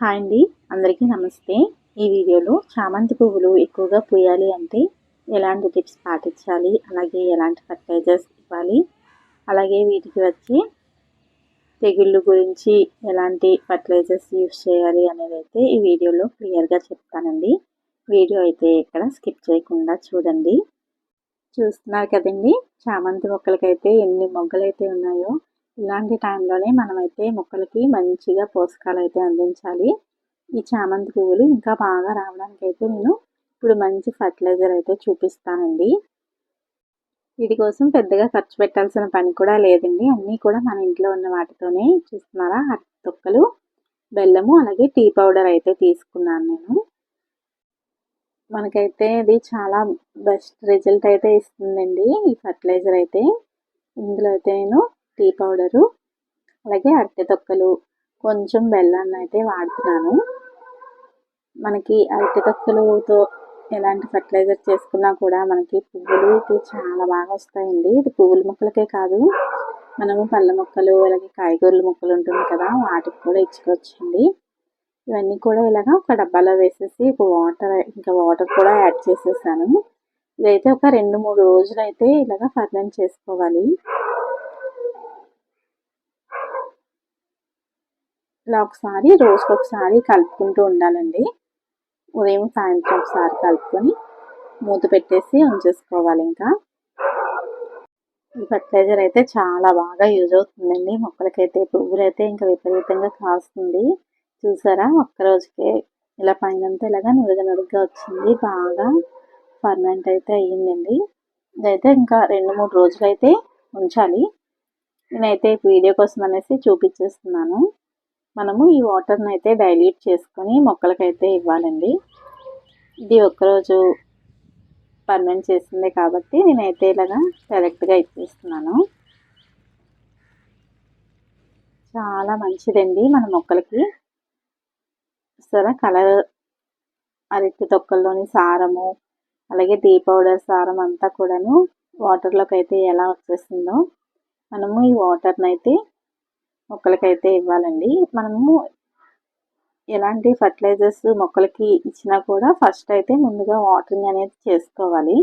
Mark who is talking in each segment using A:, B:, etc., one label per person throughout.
A: Hi అండి. అందరికీ నమస్తే. ఈ వీడియోలో చామంతి పువ్వులు ఎక్కువగా పూయాలి అంటే ఎలాంటి టిప్స్ పాటించాలి? అలాగే ఎలాంటి ఫర్టిలైజర్స్ ఇవ్వాలి? అలాగే వీటికి వచ్చే తెగుళ్ళు గురించి ఎలాంటి ఫర్టిలైజర్స్ యూస్ చేయాలి అనేది అయితే ఈ వీడియోలో క్లియర్గా చెప్తానండి. వీడియో అయితే ఇక్కడ స్కిప్ చేయకుండా చూడండి. చూస్తున్నారు కదండి? చామంతి మొక్కలకైతే ఎన్ని మొగ్గలు అయితే ఉన్నాయో ఇలాంటి టైంలోనే మనమైతే మొక్కలకి మంచిగా పోషకాలు అయితే అందించాలి. ఈ చామంతి పువ్వులు ఇంకా బాగా రావడానికి అయితే నేను ఇప్పుడు మంచి ఫర్టిలైజర్ అయితే చూపిస్తానండి. వీటి కోసం పెద్దగా ఖర్చు పెట్టాల్సిన పని కూడా లేదండి. అన్నీ కూడా మన ఇంట్లో ఉన్న వాటితోనే చూస్తున్నారా? అరటి తొక్కలు బెల్లము అలాగే టీ పౌడర్ అయితే తీసుకున్నాను నేను. మనకైతే ఇది చాలా బెస్ట్ రిజల్ట్ అయితే ఇస్తుందండి ఈ ఫర్టిలైజర్ అయితే. ఇందులో అయితే నేను టీ పౌడరు అలాగే అరటి తొక్కలు కొంచెం బెల్లాన్ని అయితే వాడుతున్నాను. మనకి అరటి తొక్కలతో ఎలాంటి ఫర్టిలైజర్ చేసుకున్నా కూడా మనకి పువ్వులు అయితే చాలా బాగా వస్తాయండి. ఇది పువ్వుల మొక్కలకే కాదు మనము పళ్ళ మొక్కలు అలాగే కాయగూరల మొక్కలు ఉంటుంది కదా వాటికి కూడా ఇచ్చుకోవచ్చండి. ఇవన్నీ కూడా ఇలాగ ఒక డబ్బాలో వేసేసి ఒక వాటర్ ఇంకా వాటర్ కూడా యాడ్ చేసేసాను. ఇదైతే ఒక రెండు మూడు రోజులు అయితే ఇలాగ ఫర్మెంట్ చేసుకోవాలి. ఇలా ఒకసారి రోజుకి ఒకసారి కలుపుకుంటూ ఉండాలండి. ఉదయం సాయంత్రం ఒకసారి కలుపుకొని మూత పెట్టేసి ఉంచేసుకోవాలి ఇంకా. ఈ ఫర్టిలైజర్ అయితే చాలా బాగా యూజ్ అవుతుందండి. మొక్కలకైతే పువ్వులైతే ఇంకా విపరీతంగా కాస్తుంది. చూసారా? ఒక్క రోజుకే ఇలా పైనంతా ఇలాగా నురుగ నురుగ్గా వచ్చింది. బాగా ఫర్మెంట్ అయితే అయ్యిందండి. ఇదైతే ఇంకా రెండు మూడు రోజులైతే ఉంచాలి. నేనైతే వీడియో కోసం అనేసి చూపించేస్తున్నాను. మనము ఈ వాటర్ని అయితే డైల్యూట్ చేసుకొని మొక్కలకైతే ఇవ్వాలండి. ఇది ఒక్కరోజు పర్మనెంట్ చేసిందే కాబట్టి నేనైతే ఇలాగా డైరెక్ట్గా ఇచ్చేస్తున్నాను. చాలా మంచిదండి మన మొక్కలకి. సరే కలర్ అరటి తొక్కల్లోని సారము అలాగే టీ పౌడర్ సారం అంతా కూడాను వాటర్లోకి అయితే ఎలా వచ్చేస్తుందో మనము ఈ వాటర్ని అయితే మొక్కలకైతే ఇవ్వాలండి. మనము ఎలాంటి ఫర్టిలైజర్స్ మొక్కలకి ఇచ్చినా కూడా ఫస్ట్ అయితే ముందుగా వాటరింగ్ అనేది చేసుకోవాలి.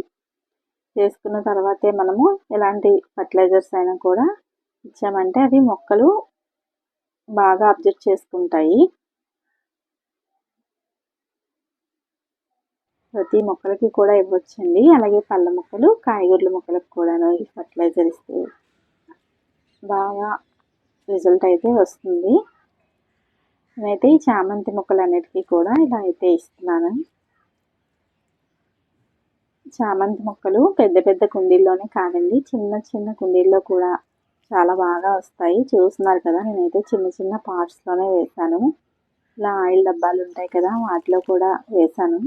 A: చేసుకున్న తర్వాతే మనము ఎలాంటి ఫర్టిలైజర్స్ అయినా కూడా ఇచ్చామంటే అవి మొక్కలు బాగా అబ్జర్వ్ చేసుకుంటాయి. ప్రతి మొక్కలకి కూడా ఇవ్వచ్చండి. అలాగే పళ్ళ మొక్కలు కాయగూరల మొక్కలకు కూడాను ఈ ఫర్టిలైజర్ ఇస్తే బాగా రిజల్ట్ అయితే వస్తుంది. నేనైతే ఈ చామంతి మొక్కలు అన్నిటికీ కూడా ఇలా అయితే ఇస్తున్నాను. చామంతి మొక్కలు పెద్ద పెద్ద కుండీల్లోనే కాదండి చిన్న చిన్న కుండీల్లో కూడా చాలా బాగా వస్తాయి. చూస్తున్నారు కదా నేనైతే చిన్న చిన్న పార్ట్స్లోనే వేశాను. ఇలా ఆయిల్ డబ్బాలు ఉంటాయి కదా వాటిలో కూడా వేశాను.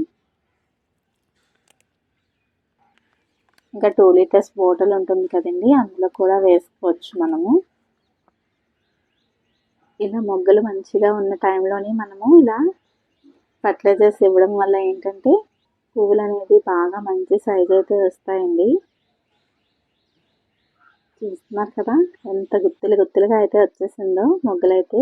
A: ఇంకా టూ లీటర్స్ బాటిల్ ఉంటుంది కదండి అందులో కూడా వేసుకోవచ్చు మనము. ఇలా మొగ్గలు మంచిగా ఉన్న టైంలోనే మనము ఇలా ఫర్టిలైజర్స్ ఇవ్వడం వల్ల ఏంటంటే పువ్వులు అనేది బాగా మంచి సైజ్ అయితే వస్తాయండి. చూస్తున్నారు కదా ఎంత గుత్తులు గుత్తులుగా అయితే వచ్చేసిందో మొగ్గలైతే.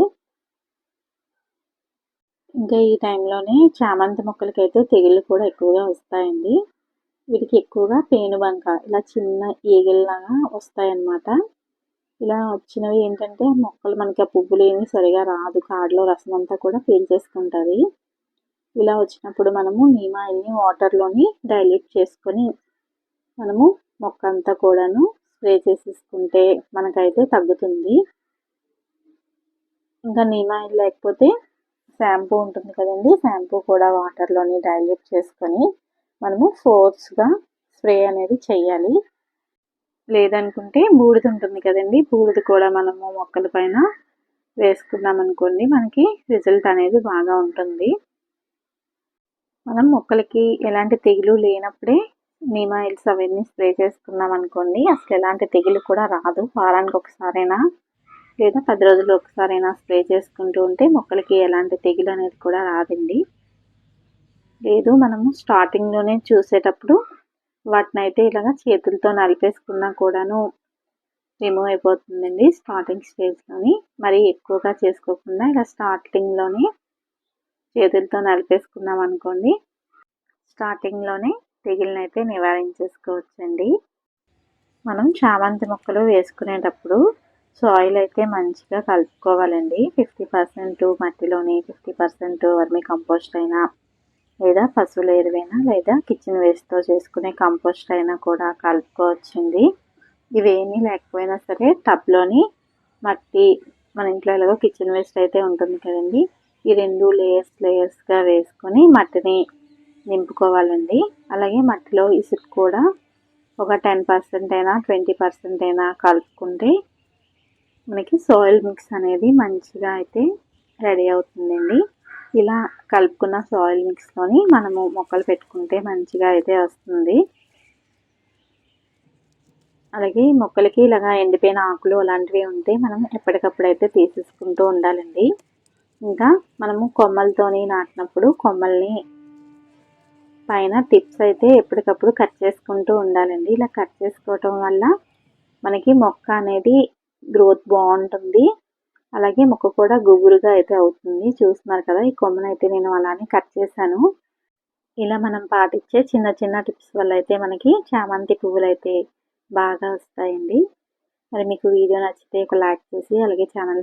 A: ఇంకా ఈ టైంలోనే చామంతి మొక్కలకి అయితే తెగుళ్ళు కూడా ఎక్కువగా వస్తాయండి. వీటికి ఎక్కువగా పేనుబంక ఇలా చిన్న ఈగల్లాగా వస్తాయన్నమాట. ఇలా వచ్చినవి ఏంటంటే మొక్కలు మనకి ఆ పువ్వులు ఏమి సరిగా రాదు. కాడలో రసం అంతా కూడా పీల్చేసుకుంటుంది. ఇలా వచ్చినప్పుడు మనము నీమాయిల్ని వాటర్లోని డైల్యూట్ చేసుకొని మనము మొక్క అంతా కూడాను స్ప్రే చేసేసుకుంటే మనకైతే తగ్గుతుంది. ఇంకా నీమాయిల్ లేకపోతే షాంపూ ఉంటుంది కదండి. షాంపూ కూడా వాటర్లోని డైల్యూట్ చేసుకొని మనము ఫోర్స్గా స్ప్రే అనేది చేయాలి. లేదనుకుంటే బూడిద ఉంటుంది కదండి. బూడిద కూడా మనము మొక్కల పైన వేసుకున్నాం అనుకోండి మనకి రిజల్ట్ అనేది బాగా ఉంటుంది. మనం మొక్కలకి ఎలాంటి తెగులు లేనప్పుడే నీమాయిల్స్ అవన్నీ స్ప్రే చేసుకున్నాం అనుకోండి అసలు ఎలాంటి తెగులు కూడా రాదు. వారానికి ఒకసారైనా లేదా పది రోజులు ఒకసారైనా స్ప్రే చేసుకుంటూ ఉంటే మొక్కలకి ఎలాంటి తెగులు అనేది కూడా రాదండి. లేదు మనము స్టార్టింగ్లోనే చూసేటప్పుడు వాటిని అయితే ఇలాగ చేతులతో నలిపేసుకున్నా కూడాను రిమూవ్ అయిపోతుందండి స్టార్టింగ్ స్టేజ్లోని మరి ఎక్కువగా చేసుకోకుండా ఇలా స్టార్టింగ్లోనే చేతులతో నలిపేసుకున్నాం అనుకోండి. స్టార్టింగ్లోనే తెగిలినైతే నివారించేసుకోవచ్చండి. మనం చామంతి మొక్కలు వేసుకునేటప్పుడు సాయిల్ అయితే మంచిగా కలుపుకోవాలండి. ఫిఫ్టీ పర్సెంట్ మట్టిలోని ఫిఫ్టీ పర్సెంట్ వర్మీ కంపోస్ట్ అయినా లేదా పశువుల ఎరువైనా లేదా కిచెన్ వేస్ట్తో చేసుకునే కంపోస్ట్ అయినా కూడా కలుపుకోవచ్చండి. ఇవేమీ లేకపోయినా సరే టబ్లోని మట్టి మన ఇంట్లో ఎలాగో కిచెన్ వేస్ట్ అయితే ఉంటుంది కదండి. ఈ రెండు లేయర్స్ లేయర్స్గా వేసుకొని మట్టిని నింపుకోవాలండి. అలాగే మట్టిలో ఇసుక కూడా ఒక టెన్ పర్సెంట్ అయినా ట్వంటీ పర్సెంట్ అయినా కలుపుకుంటే మనకి సాయిల్ మిక్స్ అనేది మంచిగా అయితే రెడీ అవుతుందండి. ఇలా కలుపుకున్న సాయిల్ మిక్స్లోని మనము మొక్కలు పెట్టుకుంటే మంచిగా అయితే వస్తుంది. అలాగే మొక్కలకి ఇలాగా ఎండిపోయిన ఆకులు అలాంటివి ఉంటే మనం ఎప్పటికప్పుడు అయితే తీసేసుకుంటూ ఉండాలండి. ఇంకా మనము కొమ్మలతోని నాటినప్పుడు కొమ్మల్ని పైన టిప్స్ అయితే ఎప్పటికప్పుడు కట్ చేసుకుంటూ ఉండాలండి. ఇలా కట్ చేసుకోవటం వల్ల మనకి మొక్క అనేది గ్రోత్ బాగుంటుంది. అలాగే మొక్క కూడా గుబురుగా అయితే అవుతుంది. చూస్తున్నారు కదా ఈ కొమ్మను అయితే నేను అలానే కట్ చేశాను. ఇలా మనం పాటించే చిన్న చిన్న టిప్స్ వల్ల అయితే మనకి చామంతి పువ్వులు అయితే బాగా వస్తాయండి. మరి మీకు వీడియో నచ్చితే ఒక లైక్ చేసి అలాగే ఛానల్